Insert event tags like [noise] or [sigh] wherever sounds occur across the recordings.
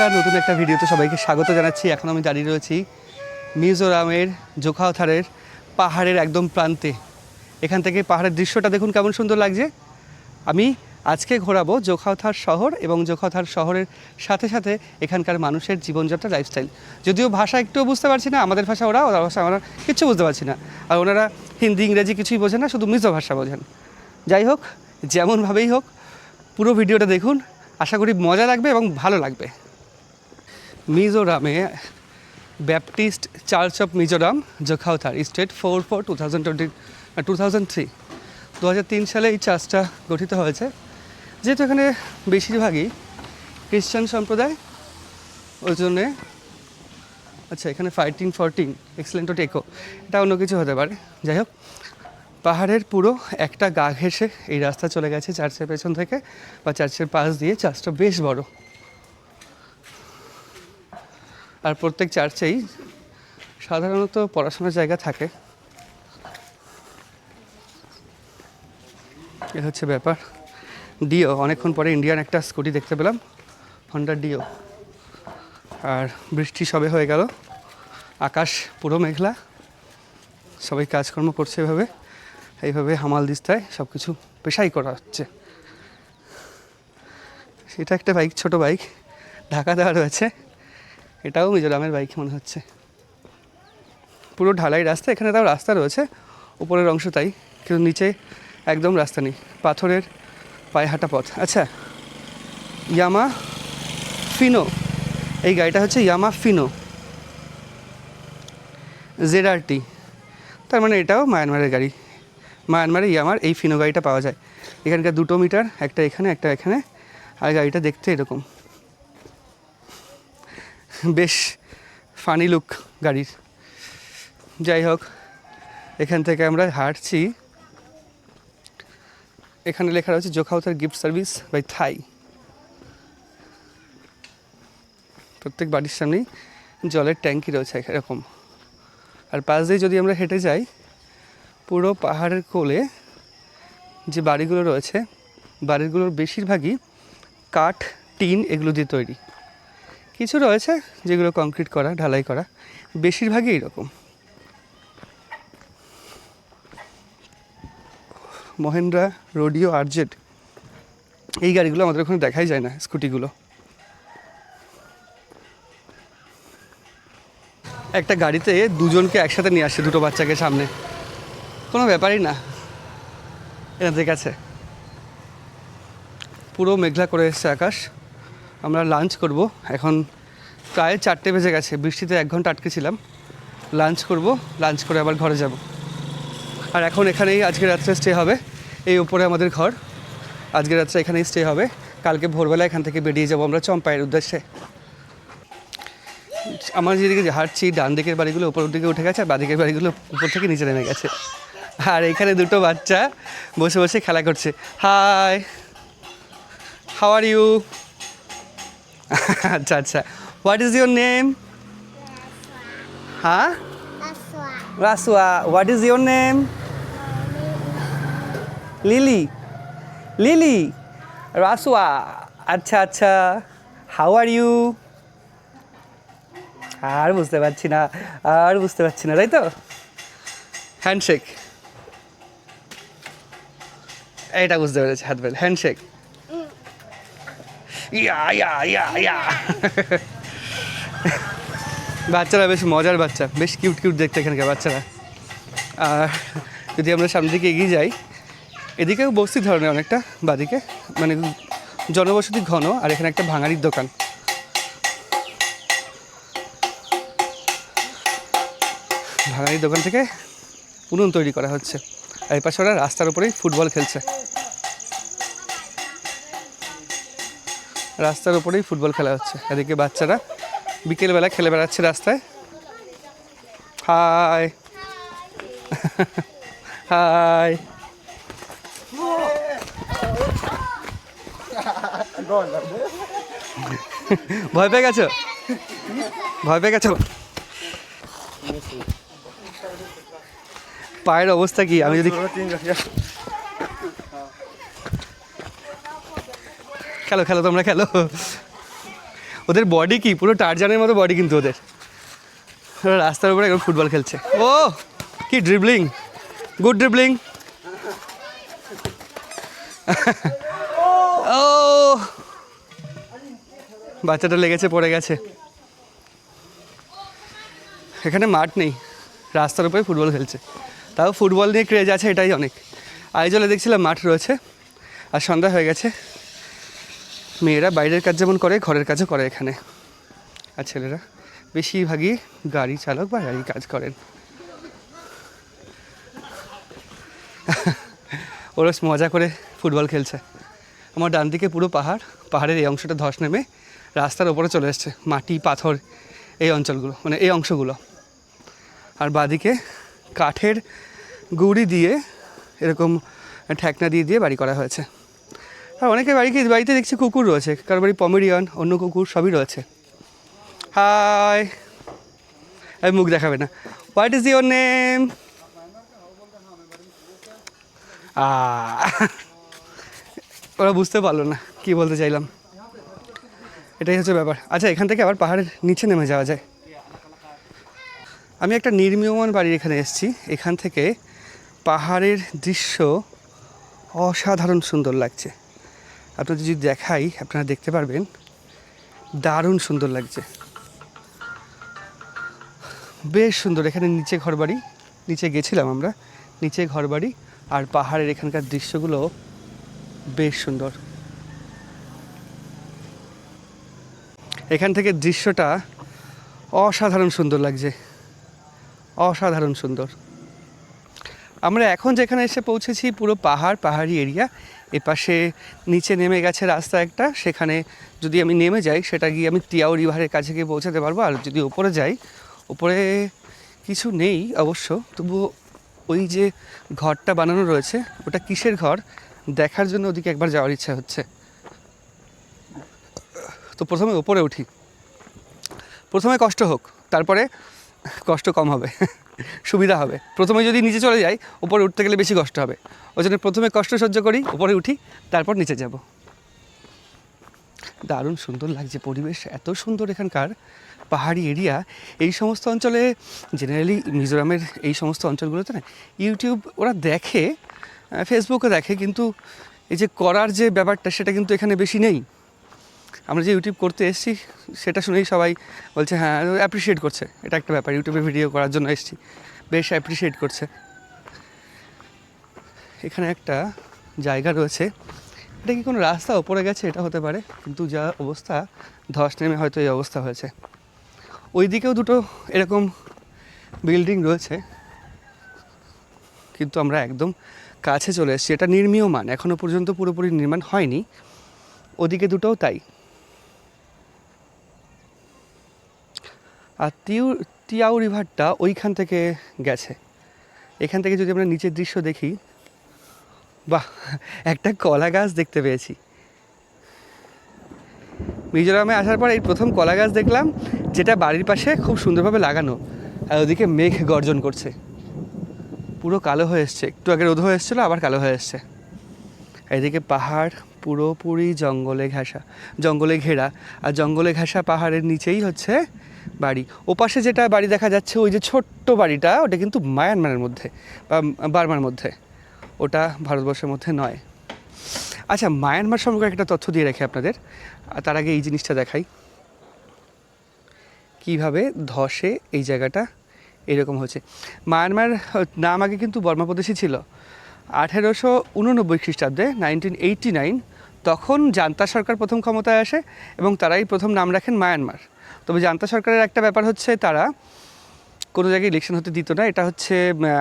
নমস্কার নতুন একটা ভিডিওতে সবাইকে স্বাগত জানাচ্ছি। এখন আমি দাঁড়িয়ে রয়েছি মিজোরামের জোখাওথারের পাহাড়ের একদম প্রান্তে। এখান থেকে পাহাড়ের দৃশ্যটা দেখুন কেমন সুন্দর লাগছে। আমি আজকে ঘোরাবো জোখাওথার শহর এবং জোখাওথার শহরের সাথে সাথে এখানকার মানুষের জীবনযাত্রা লাইফস্টাইল যদিও ভাষা একটুও বুঝতে পারছি না, আমাদের ভাষা ওরা ওরা ভাষা আমরা কিচ্ছু বুঝতে পারছি না। আর ওনারা হিন্দি, ইংরেজি কিছুই বোঝেন না, শুধু মিজো ভাষা বোঝেন। যাই হোক, যেমনভাবেই হোক, পুরো ভিডিওটা দেখুন। আশা করি মজা লাগবে এবং ভালো লাগবে। মিজোরামে Baptist church of Mizoram, Zokhawthar state four four two thousand twenty two thousand three. দু হাজার তিন সালে এই চার্চটা গঠিত হয়েছে। যেহেতু এখানে বেশিরভাগই খ্রিস্টান সম্প্রদায়, ওই জন্যে আচ্ছা এখানে ফাইটিং ফরটিন এক্সেলেন্ট টেকো এটা অন্য কিছু হতে পারে। যাই হোক, পাহাড়ের পুরো একটা গা ঘেঁষে এই রাস্তা চলে গেছে চার্চের পেছন থেকে, বা চার্চের পাশ দিয়ে। চার্চটা বেশ বড়। আর প্রত্যেক চার্চেই সাধারণত পড়াশোনার জায়গা থাকে। এ হচ্ছে ব্যাপার। ডিও, অনেকক্ষণ পরে ইন্ডিয়ান একটা স্কুটি দেখতে পেলাম, হন্ডা ডিও। আর বৃষ্টি সবে হয়ে গেল, আকাশ পুরো মেঘলা, সবাই কাজকর্ম করছে এভাবে, এইভাবে হামাল দিস্তায় সব কিছু পেশাই করা হচ্ছে। সেটা একটা বাইক, ছোট বাইক, ঢাকা দেওয়া রয়েছে। এটাও মিজোরামের বাইক মনে হচ্ছে। পুরো ঢালাই রাস্তা, এখানে তাও রাস্তা রয়েছে, উপরের অংশ তাই, কিন্তু নিচে একদম রাস্তা নেই, পাথরের পায়ে হাঁটা পথ। আচ্ছা ইয়ামা ফিনো, এই গাড়িটা হচ্ছে ইয়ামা ফিনো জেডআরটি তার মানে এটাও মায়ানমারের গাড়ি। মায়ানমারে ইয়ামার এই ফিনো গাড়িটা পাওয়া যায়। এখানকার দুটো মিটার, একটা এখানে একটা এখানে, আর গাড়িটা দেখতে এরকম। বেশ ফানি লুক গাড়ির। যাই হোক, এখান থেকে আমরা হাঁটছি। এখানে লেখা রয়েছে জোখাউতার গিফট সার্ভিস বাই থাই প্রত্যেক বাড়ির সামনেই জলের ট্যাঙ্কি রয়েছে এরকম। আর পাশ দিয়ে যদি আমরা হেঁটে যাই, পুরো পাহাড়ের কোলে যে বাড়িগুলো রয়েছে, বাড়িগুলোর বেশিরভাগই কাঠ, টিন এগুলো দিয়ে তৈরি। কিছু রয়েছে যেগুলো কংক্রিট করা, ঢালাই করা, বেশিরভাগই এরকম। মহেন্দ্রা, রোডিও আরজেড এই গাড়িগুলো আমাদের ওখানে দেখাই যায় না, স্কুটিগুলো। একটা গাড়িতে দুজনকে একসাথে নিয়ে আসছে দুটো বাচ্চাকে সামনে। কোনো ব্যাপারই না। এনাদের কাছে। পুরো মেঘলা করে এসছে আকাশ। আমরা লাঞ্চ করব। এখন প্রায় চারটে বেজে গেছে, বৃষ্টিতে এক ঘণ্টা আটকে ছিলাম লাঞ্চ করব লাঞ্চ করে আবার ঘরে যাব। আর এখন এখানেই আজকে রাত্রে স্টে হবে, এই উপরে আমাদের ঘর। আজকে রাত্রে এখানেই স্টে হবে। কালকে ভোরবেলা এখান থেকে বেরিয়ে যাব আমরা চম্পাইয়ের উদ্দেশ্যে। আমার যেদিকে হাঁটছি, ডান দিকের বাড়িগুলো উপরের দিকে উঠে গেছে, আর বাদিকের বাড়িগুলো উপর থেকে নিচে নেমে গেছে। আর এখানে দুটো বাচ্চা বসে বসে খেলা করছে। হাই হাউ আর ইউ আচ্ছা আচ্ছা। হোয়াট ইজ ইউর নেম হ্যাঁ. Rasuwa what is your name Lily Lily Rasuwa আচ্ছা আচ্ছা। হাউ আর ইউ আর বুঝতে পারছি না, আর বুঝতে পারছি না, তাই তো? হ্যান্ডশেক এইটা বুঝতে পেরেছি, হাত বেল হ্যান্ডশেক ইয়া ইয়া ইয়া ইয়া। [laughs] বাচ্চারা বেশ মজার বাচ্চা, বেশ কিউট কিউট দেখতে এখানকার বাচ্চারা। আর যদি আমরা সামনের দিকে এগিয়ে যাই, এদিকেও বস্তি ধরনের অনেকটা, বাদিকে মানে জনবসতি ঘন, আর এখানে একটা ভাঙাড়ির দোকান। ভাঙাড়ির দোকান থেকে উনুন তৈরি করা হচ্ছে, আর এই পাশে ওরা রাস্তার উপরেই ফুটবল খেলছে। রাস্তার উপরেই ফুটবল খেলা হচ্ছে। এদিকে বাচ্চারা বিকেলবেলা খেলে বেড়াচ্ছে রাস্তায়। হাই। [laughs] হাই। [laughs] ভয় পেয়ে গেছো? ভয় পেয়ে গেছো? পায়ের অবস্থা কি? আমি যদি খেলো খেলো, তোমরা খেলো। ওদের বডি কি? পুরো টারজানের মতো বডি কিন্তু ওদের। রাস্তার উপরে এখন ফুটবল খেলছে। ও, কি ড্রিবলিং গুড ড্রিবলিং ও, বাচ্চাটা লেগেছে, পড়ে গেছে। এখানে মাঠ নেই। রাস্তার উপরে ফুটবল খেলছে। তাও ফুটবল নিয়ে ক্রেজ আছে, এটাই অনেক। আইজলে দেখছিলাম, মাঠ রয়েছে। আর সন্ধ্যা হয়ে গেছে। মেয়েরা বাইরের কাজ যেমন করে, ঘরের কাজও করে এখানে। আর ছেলেরা বেশিরভাগই গাড়ি চালক বা গাড়ি কাজ করেন। ওরা মজা করে ফুটবল খেলছে। আমার ডান দিকে পুরো পাহাড়, পাহাড়ের এই অংশটা ধস নেমে রাস্তার ওপরে চলে এসছে, মাটি, পাথর, এই অঞ্চলগুলো মানে এই অংশগুলো। আর বাদিকে কাঠের গুড়ি দিয়ে এরকম ঠেকনা দিয়ে দিয়ে বাড়ি করা হয়েছে। আর অনেকের বাড়িকে বাড়িতে দেখছি কুকুর রয়েছে। কারও বাড়ি পমেরিয়ান, অন্য কুকুর সবই রয়েছে। হাই। এই মুখ দেখাবে না। হোয়াট ইজ ইউর নেম ওরা বুঝতে পারল না, কি বলতে চাইলাম। এটাই হচ্ছে ব্যাপার। আচ্ছা এখান থেকে আবার পাহাড়ের নিচে নেমে যাওয়া যায়। আমি একটা নির্মীয়মান বাড়ির এখানে এসেছি। এখান থেকে পাহাড়ের দৃশ্য অসাধারণ সুন্দর লাগছে। আপনাদের যদি দেখাই, আপনারা দেখতে পারবেন, দারুণ সুন্দর লাগছে। বেশ সুন্দর, এখানে নিচে ঘরবাড়ি, নিচে গেছিলাম আমরা, নিচে ঘরবাড়ি, আর পাহাড়ের এখানকার দৃশ্যগুলো বেশ সুন্দর। এখান থেকে দৃশ্যটা অসাধারণ সুন্দর লাগছে। অসাধারণ সুন্দর। আমরা এখন যেখানে এসে পৌঁছেছি, পুরো পাহাড়, পাহাড়ি এরিয়া এপাশে নিচে নেমে গেছে রাস্তা একটা, সেখানে যদি আমি নেমে যাই, সেটা গিয়ে আমি টিয়াও রিভারের কাছে গিয়ে পৌঁছাতে পারব। আর যদি ওপরে যাই, ওপরে কিছু নেই অবশ্য তবুও ওই যে ঘরটা বানানো রয়েছে, ওটা কিসের ঘর? দেখার জন্য ওদিকে একবার যাওয়ার ইচ্ছা হচ্ছে। তো প্রথমে ওপরে উঠি। প্রথমে কষ্ট হোক, তারপরে কষ্ট কম হবে, সুবিধা হবে। প্রথমে যদি নিচে চলে যাই, উপরে উঠতে গেলে বেশি কষ্ট হবে। ওই জন্য প্রথমে কষ্ট সহ্য করি, উপরে উঠি, তারপর নিচে যাব। দারুণ সুন্দর লাগছে পরিবেশ, এত সুন্দর এখানকার পাহাড়ি এরিয়া। এই সমস্ত অঞ্চলে জেনারেলি মিজোরামের এই সমস্ত অঞ্চলগুলোতে না ইউটিউব ওরা দেখে ফেসবুকে দেখে, কিন্তু এই যে করার যে ব্যাপারটা, সেটা কিন্তু এখানে বেশি নেই। আমরা যে ইউটিউব করতে এসেছি, সেটা শুনেই সবাই বলছে হ্যাঁ অ্যাপ্রিসিয়েট করছে। এটা একটা ব্যাপার ইউটিউবে ভিডিও করার জন্য এসেছি। বেশ অ্যাপ্রিসিয়েট করছে। এখানে একটা জায়গা রয়েছে। এটা কি কোনো রাস্তা ওপরে গেছে? এটা হতে পারে। কিন্তু যা অবস্থা, ধস নেমে হয়তো এই অবস্থা হয়েছে। ওই দিকেও দুটো এরকম বিল্ডিং রয়েছে। কিন্তু আমরা একদম কাছে চলে এসেছি। এটা নির্মীয়মান। এখনও পর্যন্ত পুরোপুরি নির্মাণ হয়নি। ওদিকে দুটোও তাই। আর টিউ টিয়াও রিভারটা ওইখান থেকে গেছে। এখান থেকে যদি আমরা নিচের দৃশ্য দেখি, বাহ, একটা কলা গাছ দেখতে পেয়েছি। মিজোরামে আসার পর এই প্রথম কলা গাছ দেখলাম, যেটা বাড়ির পাশে খুব সুন্দরভাবে লাগানো, আর ওদিকে মেঘ গর্জন করছে। পুরো কালো হয়ে এসছে, একটু আগে রোদ হয়ে এসেছিল, আবার কালো হয়ে এসছে। এদিকে পাহাড় পুরোপুরি জঙ্গলে ঘেঁষা, জঙ্গলে ঘেরা, আর জঙ্গলে ঘেঁষা পাহাড়ের নিচেই হচ্ছে বাড়ি। ওপাশে যেটা বাড়ি দেখা যাচ্ছে, ওই যে ছোট্ট বাড়িটা, ওটা কিন্তু মায়ানমারের মধ্যে, বা বার্মার মধ্যে। ওটা ভারতবর্ষের মধ্যে নয়। আচ্ছা মায়ানমার সম্পর্কে একটা তথ্য দিয়ে রাখি আপনাদের। তার আগে এই জিনিসটা দেখাই। কীভাবে ধসে এই জায়গাটা এরকম হচ্ছে মায়ানমার নাম আগে কিন্তু বর্মা প্রদেশই ছিল। আঠেরোশো উননব্বই খ্রিস্টাব্দে নাইনটিন এইটটি নাইন, তখন জান্তা সরকার প্রথম ক্ষমতায় আসে এবং তারাই প্রথম নাম রাখেন মায়ানমার। তবে জান্তা সরকারের একটা ব্যাপার হচ্ছে তারা, কোনো জায়গায় ইলেকশন হতে দিত না। এটা হচ্ছে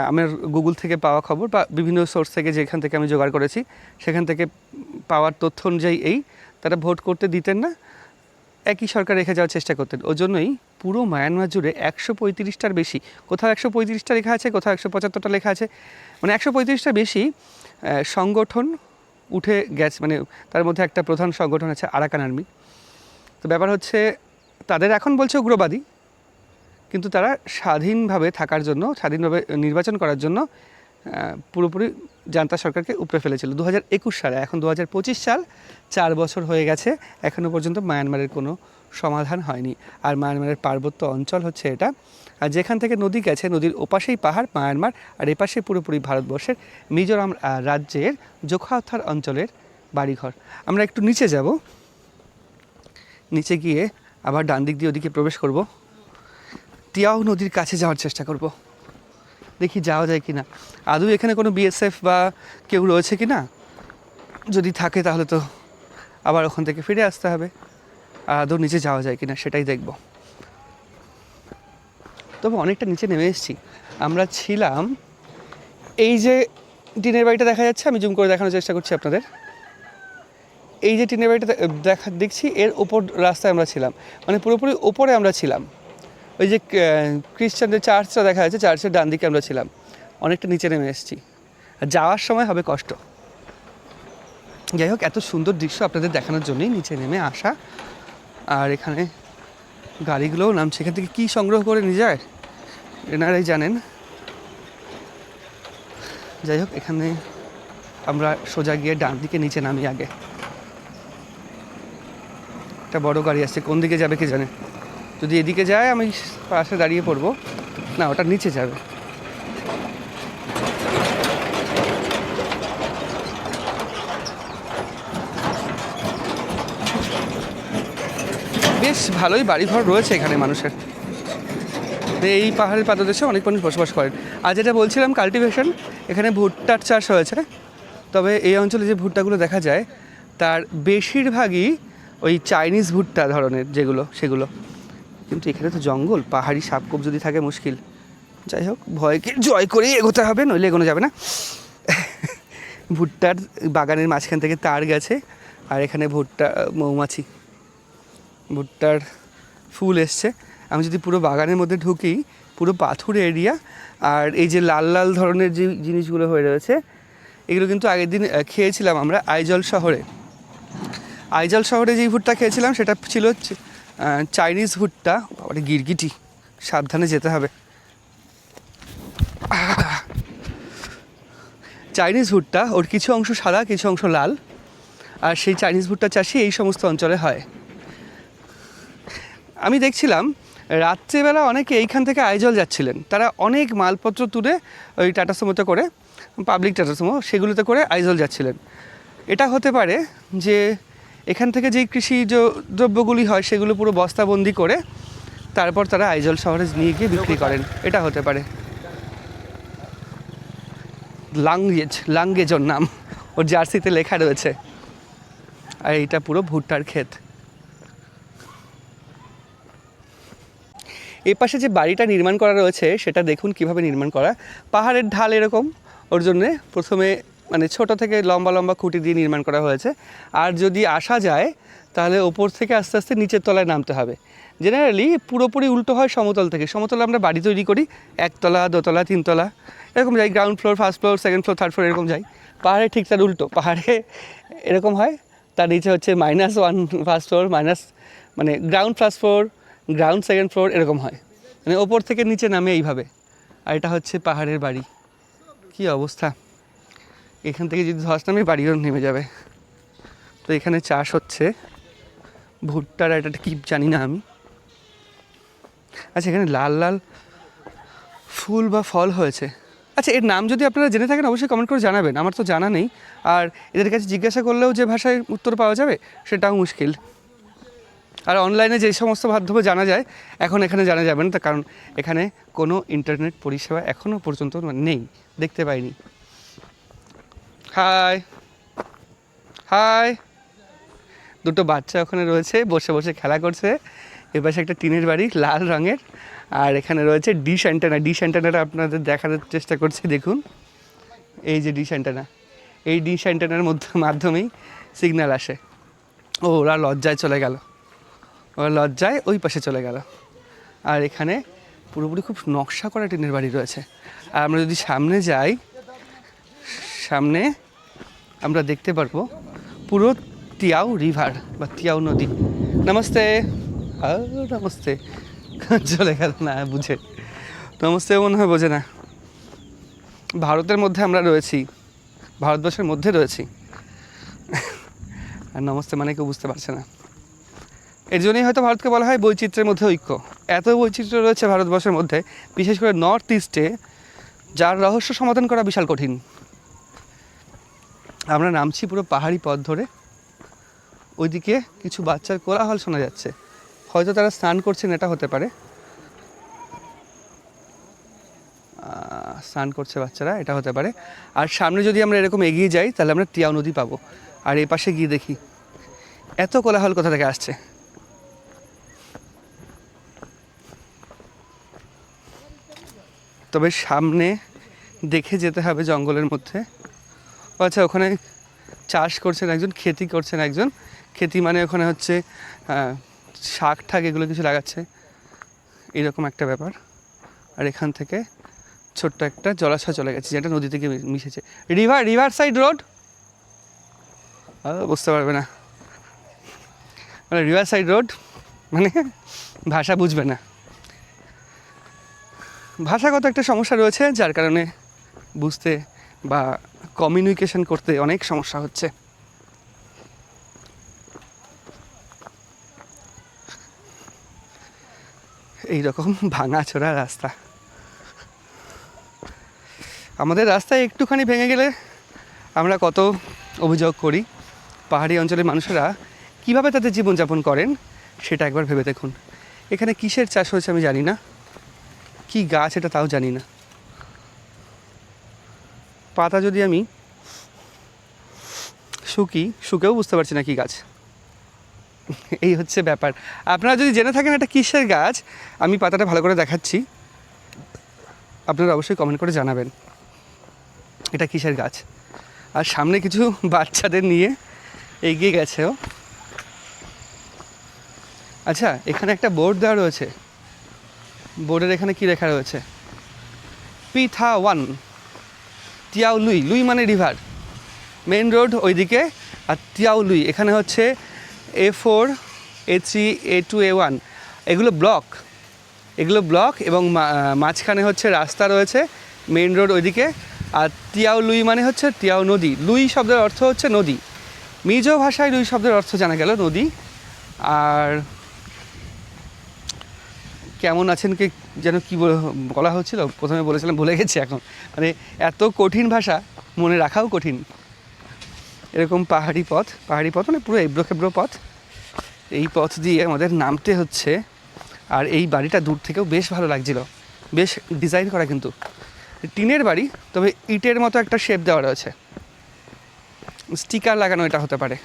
আমার গুগল থেকে পাওয়া খবর বা বিভিন্ন সোর্স থেকে যেখান থেকে আমি জোগাড় করেছি, সেখান থেকে পাওয়ার তথ্য অনুযায়ী এই, তারা ভোট করতে দিতেন না। একই সরকার রেখে যাওয়ার চেষ্টা করতেন। ওই জন্যই পুরো মায়ানমার জুড়ে একশো পঁয়ত্রিশটার বেশি, কোথাও একশো পঁয়ত্রিশটা লেখা আছে, কোথাও একশো পঁচাত্তরটা লেখা আছে। মানে একশো পঁয়ত্রিশটা বেশি সংগঠন উঠে গেছে। মানে তার মধ্যে একটা প্রধান সংগঠন আছে আরাকান আর্মি। তো ব্যাপার হচ্ছে তাদের এখন বলছে উগ্রবাদী, কিন্তু তারা স্বাধীনভাবে থাকার জন্য, স্বাধীনভাবে নির্বাচন করার জন্য পুরোপুরি জান্তা সরকারকে উপরে ফেলেছিল। দু হাজার একুশ সালে, এখন দু হাজার পঁচিশ সাল, চার বছর হয়ে গেছে এখনও পর্যন্ত মায়ানমারের কোনো সমাধান হয়নি। আর মায়ানমারের পার্বত্য অঞ্চল হচ্ছে এটা। আর যেখান থেকে নদী গেছে, নদীর ওপাশেই পাহাড়, মায়ানমার, আর এপাশে পুরোপুরি ভারতবর্ষের মিজোরাম রাজ্যের জোখাউথার অঞ্চলের বাড়িঘর। আমরা একটু নিচে যাব। নিচে গিয়ে আবার ডান দিক দিয়ে ওদিকে প্রবেশ করব। টিয়াও নদীর কাছে যাওয়ার চেষ্টা করব। দেখি যাওয়া যায় কি না আদৌ, এখানে কোনো বিএসএফ বা কেউ রয়েছে কি না যদি থাকে তাহলে তো আবার ওখান থেকে ফিরে আসতে হবে। আর আদৌ নিচে যাওয়া যায় কি না সেটাই দেখব। তবে অনেকটা নিচে নেমে এসেছি। আমরা ছিলাম, এই যে টিনের বাড়িটা দেখা যাচ্ছে, আমি জুম করে দেখানোর চেষ্টা করছি আপনাদের। এই যে টিনের বাড়িটা দেখা দেখছি, এর ওপর রাস্তায় আমরা ছিলাম। মানে পুরোপুরি ওপরে আমরা ছিলাম। ওই যে খ্রিস্টানদের চার্চটা দেখা যাচ্ছে, চার্চের ডান দিকে আমরা ছিলাম। অনেকটা নিচে নেমে এসেছি। যাওয়ার সময় হবে কষ্ট। যাই হোক, এত সুন্দর দৃশ্য আপনাদের দেখানোর জন্যই নিচে নেমে আসা। আর এখানে গাড়িগুলোও নাম সেখান থেকে কী সংগ্রহ করে নিয়ে যায়, এনারাই জানেন। যাই হোক, এখানে আমরা সোজা গিয়ে ডান দিকে, নিচে নামি আগে। একটা বড় গাড়ি আসছে, কোন দিকে যাবে কে জানে? যদি এদিকে যায়, আমি পাশে দাঁড়িয়ে পড়ব। না, ওটা নিচে যাবে। বেশ ভালোই বাড়িঘর রয়েছে এখানে মানুষের। এই পাহাড়ের পাদদেশে অনেক মানুষ বসবাস করেন। আর যেটা বলছিলাম কাল্টিভেশন এখানে ভুট্টার চাষ হয়েছে। তবে এই অঞ্চলে যে ভুট্টাগুলো দেখা যায়, তার বেশিরভাগই ওই চাইনিজ ভুট্টা ধরনের যেগুলো, সেগুলো। কিন্তু এখানে তো জঙ্গল, পাহাড়ি সাপকোপ যদি থাকে মুশকিল। যাই হোক, ভয়কে জয় করেই এগোতে হবে, নইলে এগোনো যাবে না। ভুট্টার বাগানের মাঝখান থেকে তার গেছে, আর এখানে ভুট্টা, মৌমাছি, ভুট্টার ফুল এসছে। আমি যদি পুরো বাগানের মধ্যে ঢুকি, পুরো পাথুর এরিয়া, আর এই যে লাল লাল ধরনের যে জিনিসগুলো হয়ে রয়েছে, এগুলো কিন্তু আগের দিন খেয়েছিলাম আমরা আইজল শহরে। আইজল শহরে যেই ভুট্টা খেয়েছিলাম, সেটা ছিল চাইনিজ ভুট্টা। বাবারে, গিরগিটি। সাবধানে যেতে হবে। চাইনিজ ভুট্টা, ওর কিছু অংশ সাদা, কিছু অংশ লাল। আর সেই চাইনিজ ভুট্টা চাষই এই সমস্ত অঞ্চলে হয়। আমি দেখছিলাম, রাত্রেবেলা অনেকে এইখান থেকে আইজল যাচ্ছিলেন। তারা অনেক মালপত্র তুলে ওই টাটা সুমোতে করে, পাবলিক টাটা সুমো, সেগুলোতে করে আইজল যাচ্ছিলেন। এটা হতে পারে যে এখান থেকে যেই কৃষি দ্রব্যগুলি হয়, সেগুলো পুরো বস্তাবন্দি করে তারপর তারা আইজল শহরে নিয়ে গিয়ে বিক্রি করেন। এটা হতে পারে। লাঙ্গেজ লাঙ্গেজ ওর নাম। ওর জার্সিতে লেখা রয়েছে। আর এইটা পুরো ভুট্টার ক্ষেত। এই পাশে যে বাড়িটা নির্মাণ করা রয়েছে, সেটা দেখুন কীভাবে নির্মাণ করা। পাহাড়ের ঢাল এরকম, ওর জন্যে প্রথমে মানে ছোট থেকে লম্বা লম্বা খুঁটি দিয়ে নির্মাণ করা হয়েছে। আর যদি আসা যায়, তাহলে ওপর থেকে আস্তে আস্তে নিচের তলায় নামতে হবে। জেনারেলি পুরোপুরি উল্টো হয় সমতল থেকে। সমতলে আমরা বাড়ি তৈরি করি, একতলা, দোতলা, তিনতলা। এরকম যাই ground floor first floor second floor third floor এরকম যাই। পাহাড়ে ঠিক তার উল্টো। পাহাড়ে এরকম হয়, তার নিচে হচ্ছে minus one first floor minus মানে ground first floor ground second floor এরকম হয়। মানে ওপর থেকে নিচে নামে এইভাবে। আর এটা হচ্ছে পাহাড়ের বাড়ি। কি অবস্থা? এখান থেকে যদি ধস নামে বাড়িও নেমে যাবে। তো এখানে চাষ হচ্ছে। ভুট্টার এটা কি জানি না আমি। আচ্ছা এখানে লাল লাল ফুল বা ফল হয়েছে। আচ্ছা এর নাম যদি আপনারা জেনে থাকেন, অবশ্যই কমেন্ট করে জানাবেন। আমার তো জানা নেই। আর এদের কাছে জিজ্ঞাসা করলেও যে ভাষায় উত্তর পাওয়া যাবে, সেটাও মুশকিল। আর অনলাইনে যে সমস্ত মাধ্যমে জানা যায়, এখন এখানে জানা যাবে না। কারণ এখানে কোনো ইন্টারনেট পরিষেবা এখনও পর্যন্ত নেই। দেখতে পাইনি। হাই হাই দুটো বাচ্চা ওখানে রয়েছে, বসে বসে খেলা করছে। এপাশে একটা টিনের বাড়ি, লাল রঙের। আর এখানে রয়েছে ডিশ অ্যান্টেনা। ডিশ অ্যান্টেনাটা আপনাদের দেখানোর চেষ্টা করছি, দেখুন। এই যে ডিশ অ্যান্টেনা। এই ডিশ অ্যান্টেনার মধ্যে [laughs] মাধ্যমেই সিগন্যাল আসে। ও, ওরা লজ্জায় চলে গেল। ওরা লজ্জায় ওই পাশে চলে গেল। আর এখানে পুরোপুরি খুব নকশা করা টিনের বাড়ি রয়েছে। আর আমরা যদি সামনে যাই, সামনে আমরা দেখতে পারব পুরো তিয়াও রিভার বা তিয়াও নদী। নমস্তে। নমস্তে। [laughs] চলে গেল না, বুঝে। নমস্তে মনে হয় বোঝে না। ভারতের মধ্যে আমরা রয়েছি, ভারতবর্ষের মধ্যে রয়েছি। [laughs] আর নমস্তে মানে কেউ বুঝতে পারছে না। এর জন্যই হয়তো ভারতকে বলা হয় বৈচিত্র্যের মধ্যে ঐক্য। এত বৈচিত্র্য রয়েছে ভারতবর্ষের মধ্যে, বিশেষ করে নর্থ ইস্টে যার রহস্য সমাধান করা বিশাল কঠিন। আমরা নামছি পুরো পাহাড়ি পথ ধরে। ওইদিকে কিছু বাচ্চার কোলাহল শোনা যাচ্ছে। হয়তো তারা স্নান করছেন, এটা হতে পারে। স্নান করছে বাচ্চারা, এটা হতে পারে। আর সামনে যদি আমরা এরকম এগিয়ে যাই, তাহলে আমরা টিয়াও নদী পাবো। আর এ পাশে গিয়ে দেখি, এত কোলাহল কোথা থেকে আসছে? তবে সামনে দেখে যেতে হবে জঙ্গলের মধ্যে। আচ্ছা ওখানে চাষ করছেন একজন, খেতি করছেন একজন। খেতি মানে ওখানে হচ্ছে শাক ঠাক এগুলো কিছু লাগাচ্ছে। এরকম একটা ব্যাপার। আর এখান থেকে ছোট্ট একটা জলাশয় চলে গেছে, যেটা নদী থেকে মিশেছে। River river side road? বুঝতে পারবে না। মানে রিভার সাইড রোড মানে ভাষা বুঝবে না। ভাষাগত একটা সমস্যা রয়েছে, যার কারণে বুঝতে বা কমিউনিকেশন করতে অনেক সমস্যা হচ্ছে। এই রকম ভাঙাচোরা রাস্তা। আমাদের রাস্তায় একটুখানি ভেঙে গেলে আমরা কত অভিযোগ করি। পাহাড়ি অঞ্চলের মানুষেরা কীভাবে তাদের জীবনযাপন করেন, সেটা একবার ভেবে দেখুন। এখানে কিসের চাষ হয়েছে আমি জানি না। কি গাছ এটা তাও জানি না। পাতা যদি আমি শুকি, শুকেও বুঝতে পারছি না কি গাছ। এই হচ্ছে ব্যাপার। আপনারা যদি জেনে থাকেন এটা কিসের গাছ, আমি পাতাটা ভালো করে দেখাচ্ছি। আপনারা অবশ্যই কমেন্ট করে জানাবেন এটা কিসের গাছ। আর সামনে কিছু [laughs] বাচ্চাদের নিয়ে এগিয়ে গেছে ও। আচ্ছা এখানে একটা বোর্ড দেওয়া রয়েছে। বোর্ডের এখানে কি লেখা রয়েছে? পিথা ওয়ান। তিয়াও লুই লুই মানে রিভার মেন রোড ওইদিকে, আর তিয়াও লুই এখানে হচ্ছে A four A three A two A one এগুলো ব্লক এগুলো ব্লক এবং মাঝখানে হচ্ছে রাস্তা রয়েছে মেন রোড ওইদিকে। আর তিয়াও লুই মানে হচ্ছে তিয়াও নদী। লুই শব্দের অর্থ হচ্ছে নদী। মিজো ভাষায় লুই শব্দের অর্থ জানা গেল, নদী। আর কেমন আছেন কে যেন কি বলা হচ্ছিল? প্রথমে বলেছিলাম, ভুলে গেছি এখন। মানে এত কঠিন ভাষা, মনে রাখাও কঠিন। এরকম পাহাড়ি পথ পাহাড়ি পথ মানে পুরো এবড়ো খেবড়ো পথ। এই পথ দিয়ে আমাদের নামতে হচ্ছে। আর এই বাড়িটা দূর থেকেও বেশ ভালো লাগছিল। বেশ ডিজাইন করা কিন্তু। টিনের বাড়ি, তবে ইটের মতো একটা শেপ দেওয়া রয়েছে। স্টিকার লাগানো এটা হতে পারে।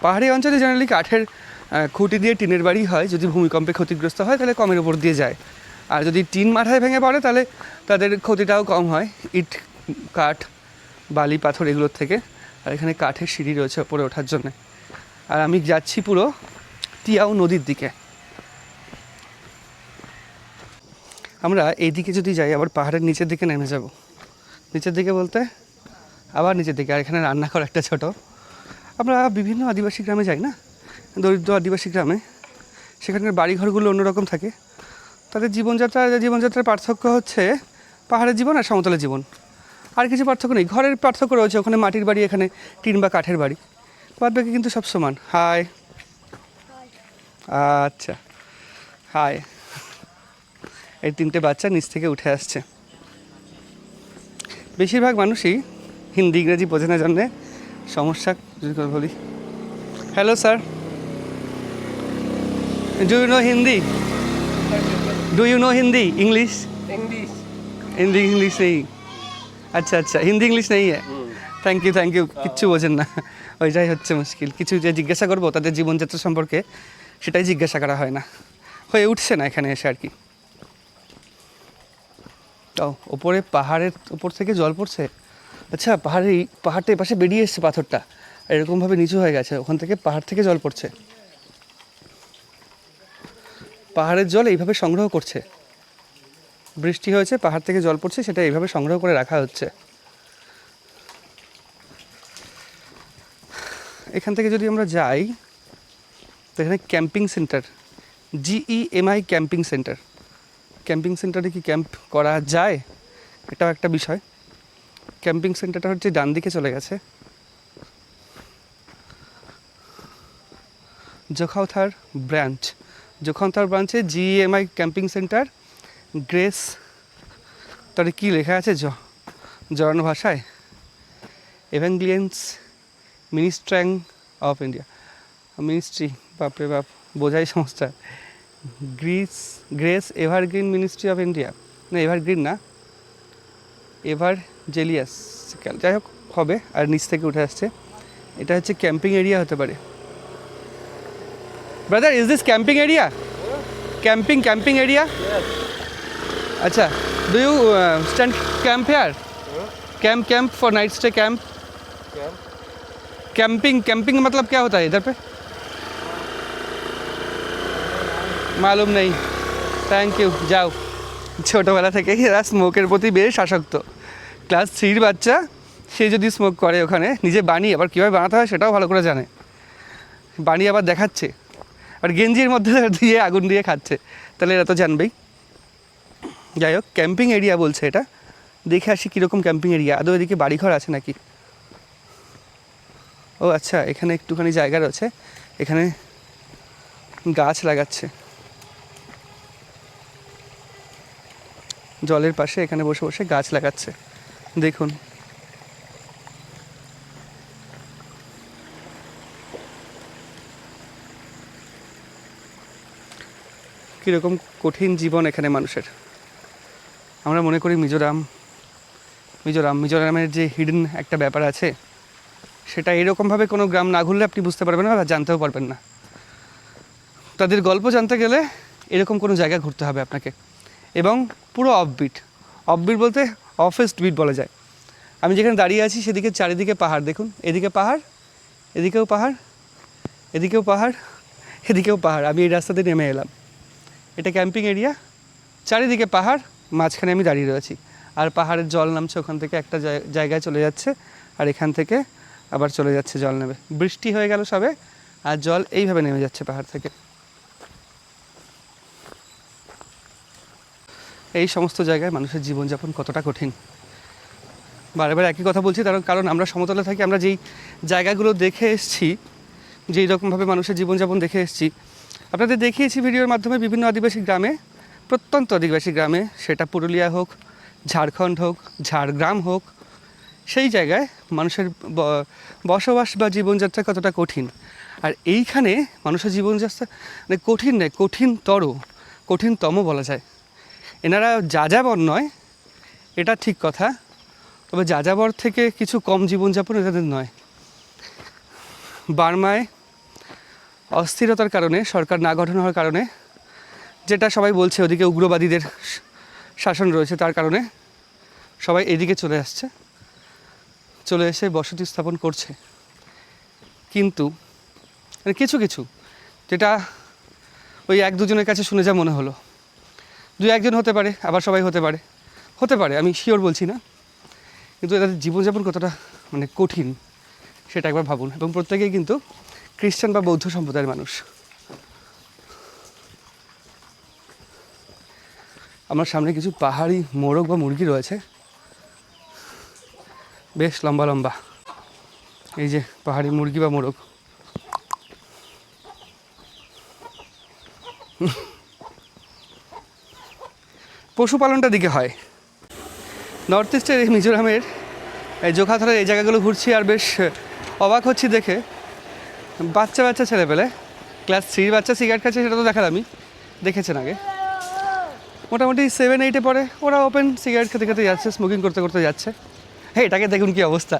পাহাড়ি অঞ্চলে জেনারেলি কাঠের খুঁটি দিয়ে টিনের বাড়ি হয়, যদি ভূমিকম্পে ক্ষতিগ্রস্ত হয়, তাহলে কমের উপর দিয়ে যায়। আর যদি টিন মাথায় ভেঙে পড়ে, তাহলে তাদের ক্ষতিটাও কম হয়। ইট, কাঠ, বালি, পাথর এগুলোর থেকে। আর এখানে কাঠের সিঁড়ি রয়েছে ওপরে ওঠার জন্য। আর আমি যাচ্ছি পুরো টিয়াও নদীর দিকে। আমরা এইদিকে যদি যাই, আবার পাহাড়ের নিচের দিকে নেমে যাব। নিচের দিকে বলতে আবার নিচের দিকে, আর এখানে রান্নাঘর একটা ছোট। আমরা বিভিন্ন আদিবাসী গ্রামে যাই না? দরিদ্র আদিবাসী গ্রামে, সেখানকার বাড়িঘরগুলো অন্যরকম থাকে। তাদের জীবনযাত্রা জীবনযাত্রার পার্থক্য হচ্ছে পাহাড়ের জীবন আর সমতলের জীবন। আর কিছু পার্থক্য নেই। ঘরের পার্থক্য রয়েছে, ওখানে মাটির বাড়ি, এখানে টিন বা কাঠের বাড়ি। বাদ বাকি কিন্তু সব সমান। হাই আচ্ছা। হাই এই তিনটে বাচ্চা নিচ থেকে উঠে আসছে। বেশিরভাগ মানুষই হিন্দি, ইংরেজি বোঝে না জন্যে সমস্যা বলি। Hello sir Do you know Hindi? Do you know Hindi? English? English. Hindi English नहीं আচ্ছা আচ্ছা হিন্দি ইংলিশ নেই থ্যাংক ইউ থ্যাংক ইউ কিচ্ছু বোঝেন না ওই যাই হচ্ছে মুশকিল কিছু যে জিজ্ঞাসা করব তাদের জীবনযাত্রা সম্পর্কে সেটাই জিজ্ঞাসা করা হয় না হয়ে উঠছে না এখানে এসে আর কি তাও ওপরে পাহাড়ের ওপর থেকে জল পড়ছে আচ্ছা পাহাড়ে পাহাড়টা পাশে বেরিয়ে এসছে পাথরটা এরকমভাবে নিচু হয়ে গেছে ওখান থেকে পাহাড় থেকে জল পড়ছে পাহাড়ের জল এইভাবে সংগ্রহ করছে। বৃষ্টি হয়েছে, পাহাড় থেকে জল পড়ছে, সেটা এইভাবে সংগ্রহ করে রাখা হচ্ছে। এখান থেকে যদি আমরা যাই, তো এখানে ক্যাম্পিং সেন্টার জিই এমআই ক্যাম্পিং সেন্টার। ক্যাম্পিং সেন্টারে কি ক্যাম্প করা যায়? এটাও একটা বিষয়। ক্যাম্পিং সেন্টারটা হচ্ছে ডান দিকে চলে গেছে। জোখাউথার ব্রাঞ্চ। জোখাউথার ব্রাঞ্চে জিএমআই ক্যাম্পিং সেন্টার গ্রেস তাহলে কী লেখা আছে জ, জড়ানো ভাষায়? Evangelians ministry of India ministry বাপরে বাপ, বোঝাই সংস্থা Greece grace evergreen ministry of India না এভারগ্রিন না। এভার জেলিয়াস যাই হোক, হবে, আর নিচ থেকে উঠে আসছে। এটা হচ্ছে ক্যাম্পিং এরিয়া হতে পারে। brother is this camping area camping camping area अच्छा do you stand camp here camp camp for night stay camp camping camping मतलब क्या होता है इधर पे মালুম নেই থ্যাংক ইউ যাও ছোটোবেলা থেকেই এরা স্মোকের প্রতি বেশ আসক্ত ক্লাস থ্রির বাচ্চা সে যদি স্মোক করে ওখানে নিজে বানিয়ে আবার কীভাবে বানাতে হয় সেটাও ভালো করে জানে বানিয়ে আবার দেখাচ্ছে আর গেঞ্জির মধ্যে [laughs] দিয়ে আগুন দিয়ে খাচ্ছে। তাহলে এরা তো জানবেই। যাই হোক ক্যাম্পিং এরিয়া বলছে এটা। দেখে আসি কীরকম ক্যাম্পিং এরিয়া আদৌ এদিকে বাড়িঘর আছে নাকি? ও আচ্ছা এখানে একটুখানি জায়গা রয়েছে। এখানে গাছ লাগাচ্ছে। জলের পাশে এখানে বসে বসে গাছ লাগাচ্ছে। দেখুন। কীরকম কঠিন জীবন এখানে মানুষের? আমরা মনে করি মিজোরাম মিজোরাম, মিজোরামের যে হিডেন একটা ব্যাপার আছে, সেটা এরকমভাবে কোনো গ্রাম না ঘুরলে আপনি বুঝতে পারবেন না বা জানতেও পারবেন না। তাদের গল্প জানতে গেলে এরকম কোনো জায়গা ঘুরতে হবে আপনাকে। এবং পুরো অফবিট অফবিট বলতে অফেস্ট বিট বলা যায়। আমি যেখানে দাঁড়িয়ে আছি সেদিকে চারিদিকে পাহাড়, দেখুন, এদিকে পাহাড়, এদিকেও পাহাড় এদিকেও পাহাড় এদিকেও পাহাড়। আমি এই রাস্তাতে নেমে এলাম। এটা ক্যাম্পিং এরিয়া। চারিদিকে পাহাড়, মাঝখানে আমি দাঁড়িয়ে রয়েছি। আর পাহাড়ের জল নামছে ওখান থেকে একটা জায়- জায়গায় চলে যাচ্ছে আর এখান থেকে আবার চলে যাচ্ছে জল নেবে। বৃষ্টি হয়ে গেল সবে আর জল এইভাবে নেমে যাচ্ছে পাহাড় থেকে। এই সমস্ত জায়গায় মানুষের জীবনযাপন কতটা কঠিন? বারে বারে একই কথা বলছি, কারণ কারণ আমরা সমতলে থাকি, আমরা যেই জায়গাগুলো দেখে এসেছি, যেই রকমভাবে মানুষের জীবনযাপন দেখে এসেছি আপনাদের দেখিয়েছি ভিডিওর মাধ্যমে বিভিন্ন আদিবাসী গ্রামে, প্রত্যন্ত আদিবাসী গ্রামে, সেটা পুরুলিয়া হোক, ঝাড়খণ্ড হোক, ঝাড়গ্রাম হোক, সেই জায়গায় মানুষের বসবাস বা জীবনযাত্রা কতটা কঠিন? আর এইখানে মানুষের জীবনযাত্রা মানে কঠিন নয়, কঠিনতর, কঠিনতম বলা যায়। এনারা যাযাবর নয়, এটা ঠিক কথা, তবে যাযাবর থেকে কিছু কম জীবনযাপন এদের নয়। বার্মায় অস্থিরতার কারণে, সরকার না গঠন হওয়ার কারণে, যেটা সবাই বলছে, ওদিকে উগ্রবাদীদের শাসন রয়েছে, তার কারণে সবাই এদিকে চলে আসছে, চলে এসে বসতি স্থাপন করছে। কিন্তু মানে কিছু কিছু, যেটা ওই এক দুজনের কাছে শুনে যা মনে হলো। দু একজন হতে পারে, আবার সবাই হতে পারে। হতে পারে, আমি শিওর বলছি না। কিন্তু এদের জীবনযাপন কতটা মানে কঠিন, সেটা একবার ভাবুন। এবং প্রত্যেকেই কিন্তু খ্রিস্টান বা বৌদ্ধ সম্প্রদায়ের মানুষ। আমার সামনে কিছু পাহাড়ি মোরগ বা মুরগি রয়েছে। বেশ লম্বা লম্বা। এই যে পাহাড়ি মুরগি বা মোরগ। পশুপালনটা দিকে হয়। নর্থ ইস্টের এই মিজোরামের এই জোখাথরের এই জায়গাগুলো ঘুরছি আর বেশ অবাক হচ্ছি দেখে। বাচ্চা বাচ্চা ছেলে পেলে ক্লাস থ্রির বাচ্চা সিগারেট খাচ্ছে, সেটা তো দেখালামই দেখেছেন আগে। মোটামুটি সেভেন এইটে পরে ওরা ওপেন সিগারেট খেতে খেতে যাচ্ছে স্মোকিং করতে করতে যাচ্ছে। হ্যাঁ এটাকে দেখুন কি অবস্থা।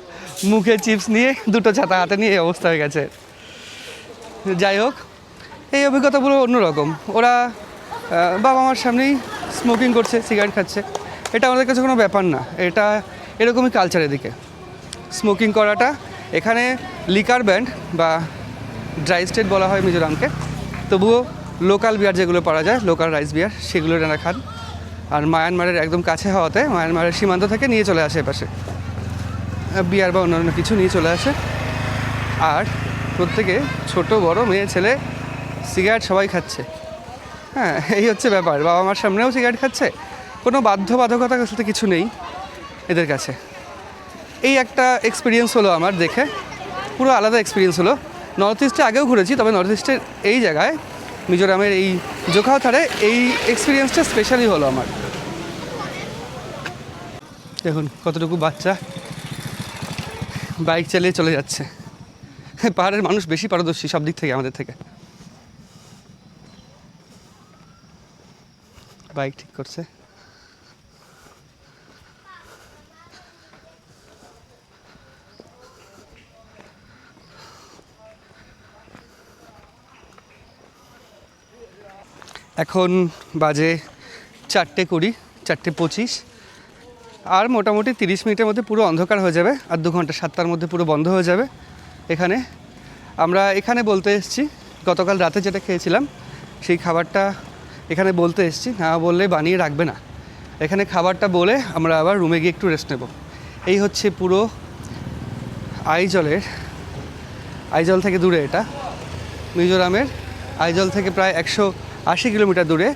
মুখে চিপস নিয়ে, দুটো ছাতা হাতে নিয়ে এই অবস্থা হয়ে গেছে। যাই হোক, এই অভিজ্ঞতা পুরো অন্যরকম। ওরা বাবা মার সামনেই স্মোকিং করছে সিগারেট খাচ্ছে। এটা আমাদের কাছে কোনো ব্যাপার না। এটা এরকমই কালচার এদিকে স্মোকিং করাটা, এখানে লিকার ব্যান্ড বা ড্রাই স্টেট বলা হয় মিজোরামকে। তবুও লোকাল বিয়ার যেগুলো পাওয়া যায় লোকাল রাইস বিয়ার সেগুলো এনারা খান। আর মায়ানমারের একদম কাছে হওয়াতে মায়ানমারের সীমান্ত থেকে নিয়ে চলে আসে এপাশে। বিয়ার বা অন্যান্য কিছু নিয়ে চলে আসে। আর প্রত্যেকে ছোট, বড়, মেয়ে, ছেলে সিগারেট সবাই খাচ্ছে। হ্যাঁ এই হচ্ছে ব্যাপার। বাবা মার সামনেও সিগারেট খাচ্ছে। কোনো বাধ্যবাধকতা বলতে কিছু নেই এদের কাছে। এই একটা এক্সপিরিয়েন্স হলো আমার দেখে। পুরো আলাদা এক্সপিরিয়েন্স হলো। নর্থ ইস্টে আগেও ঘুরেছি, তবে নর্থ ইস্টের এই জায়গায়, মিজোরামের এই জোখাওথারে এই এক্সপিরিয়েন্সটা স্পেশালি হলো আমার। দেখুন কতটুকু বাচ্চা বাইক চালিয়ে চলে যাচ্ছে। পাহাড়ের মানুষ বেশি পারদর্শী সব দিক থেকে আমাদের থেকে। বাইক ঠিক করছে। এখন বাজে চারটে কুড়ি, চারটে পঁচিশ। আর মোটামুটি তিরিশ মিনিটের মধ্যে পুরো অন্ধকার হয়ে যাবে আর দু ঘণ্টা সাতটার মধ্যে পুরো বন্ধ হয়ে যাবে এখানে। আমরা এখানে বলতে এসেছি, গতকাল রাতে যেটা খেয়েছিলাম, সেই খাবারটা এখানে বলতে এসেছি, না বললে বানিয়ে রাখবে না। এখানে খাবারটা বলে আমরা আবার রুমে গিয়ে একটু রেস্ট নেব। এই হচ্ছে পুরো আইজলের, আইজল থেকে দূরে এটা, মিজোরামের। আইজল থেকে প্রায় একশো আশি কিলোমিটার দূরে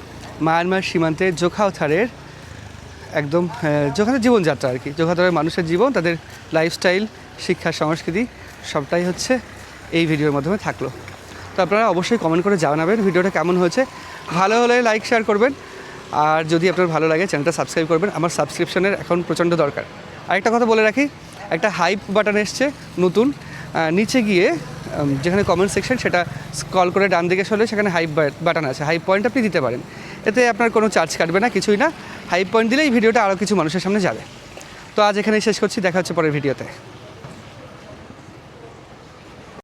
মায়ানমার সীমান্তে জোখাওথারের একদম আহ, জোখাতের জীবনযাত্রা আর কি। জোখাতারের মানুষের জীবন তাদের লাইফস্টাইল শিক্ষা সংস্কৃতি সবটাই হচ্ছে এই ভিডিওর মাধ্যমে থাকল। তো আপনারা অবশ্যই কমেন্ট করে জানাবেন ভিডিওটা কেমন হয়েছে। ভালো হলে লাইক শেয়ার করবেন। আর যদি আপনার ভালো লাগে চ্যানেলটা সাবস্ক্রাইব করবেন। আমার সাবস্ক্রিপশনের এখন প্রচণ্ড দরকার। আরেকটা কথা বলে রাখি একটা হাইপ বাটন এসছে নতুন নিচে গিয়ে যেখানে কমেন্ট সেকশন সেটা কল করে ডান দিকে সরলে সেখানে হাই বাটন আছে। হাই পয়েন্ট আপনি দিতে পারেন। এতে আপনার কোনো চার্জ কাটবে না, কিছুই না। হাই পয়েন্ট দিলেই ভিডিওটা আরও কিছু মানুষের সামনে যাবে। তো আজ এখানেই শেষ করছি, দেখা হচ্ছে পরের ভিডিওতে